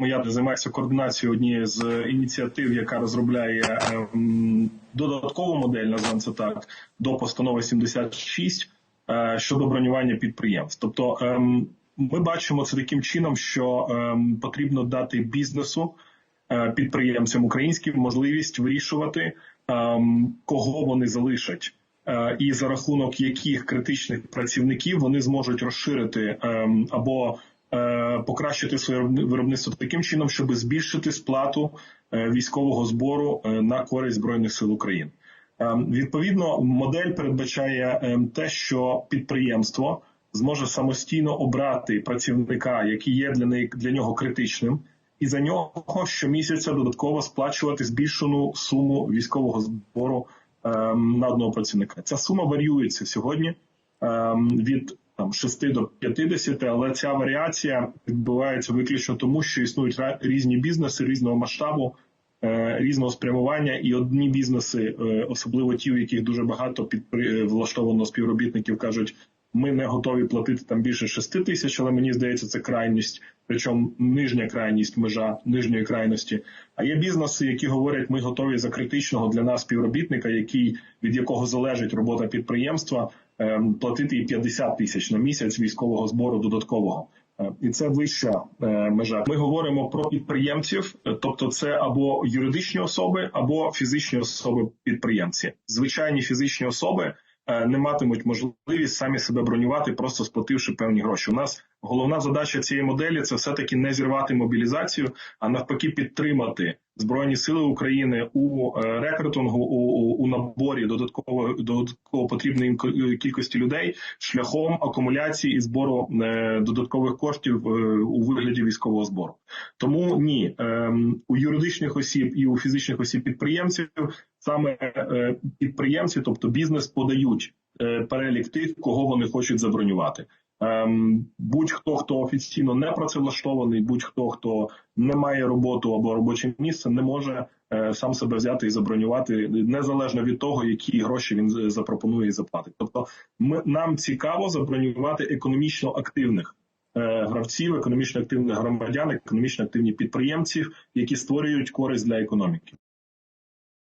Моя займається координацією однієї з ініціатив, яка розробляє ем, додаткову модель, назвемо це так, до постанови 76 е, щодо бронювання підприємств. Тобто ем, ми бачимо це таким чином, що ем, потрібно дати бізнесу е, підприємцям українським можливість вирішувати, кого вони залишать. Е, І за рахунок яких критичних працівників вони зможуть розширити або покращити своє виробництво таким чином, щоб збільшити сплату е, військового збору е, на користь збройних сил України. Відповідно, модель передбачає те, що підприємство зможе самостійно обрати працівника, який є для неї для нього критичним, і за нього щомісяця додатково сплачувати збільшену суму військового збору ем, на одного працівника. Ця сума варіюється сьогодні ем, від там 6 до 50, але ця варіація відбувається виключно тому, що існують різні бізнеси різного масштабу, е, різного спрямування, і одні бізнеси, е, особливо ті, у яких дуже багато підпри... е, влаштовано співробітників, кажуть. Ми не готові платити там більше 6 тисяч, але мені здається, це крайність, причому нижня крайність, межа нижньої крайності. А є бізнеси, які говорять, ми готові за критичного для нас співробітника, який від якого залежить робота підприємства, ем, платити і 50 тисяч на місяць військового збору додаткового. Е, І це вища е, межа. Ми говоримо про підприємців, тобто це або юридичні особи, або фізичні особи підприємці. Звичайні фізичні особи не матимуть можливість самі себе бронювати, просто сплативши певні гроші. У нас головна задача цієї моделі це все таки не зірвати мобілізацію, а навпаки, підтримати збройні сили України у е, рекрутингу, у, у, наборі додатково додатково потрібної е, кількості людей шляхом акумуляції і збору е, додаткових коштів у вигляді військового збору. Тому ні, ем, у юридичних осіб і у фізичних осіб підприємців саме підприємці, тобто бізнес, подають перелік тих, кого вони хочуть забронювати. Ем, будь-хто, хто офіційно не працевлаштований, будь-хто, хто не має роботу або робоче місце, не може е, сам себе взяти і забронювати незалежно від того, які гроші він запропонує і заплатить. Тобто, ми нам цікаво забронювати економічно активних е, гравців, економічно активних громадян, економічно активні підприємців, які створюють користь для економіки.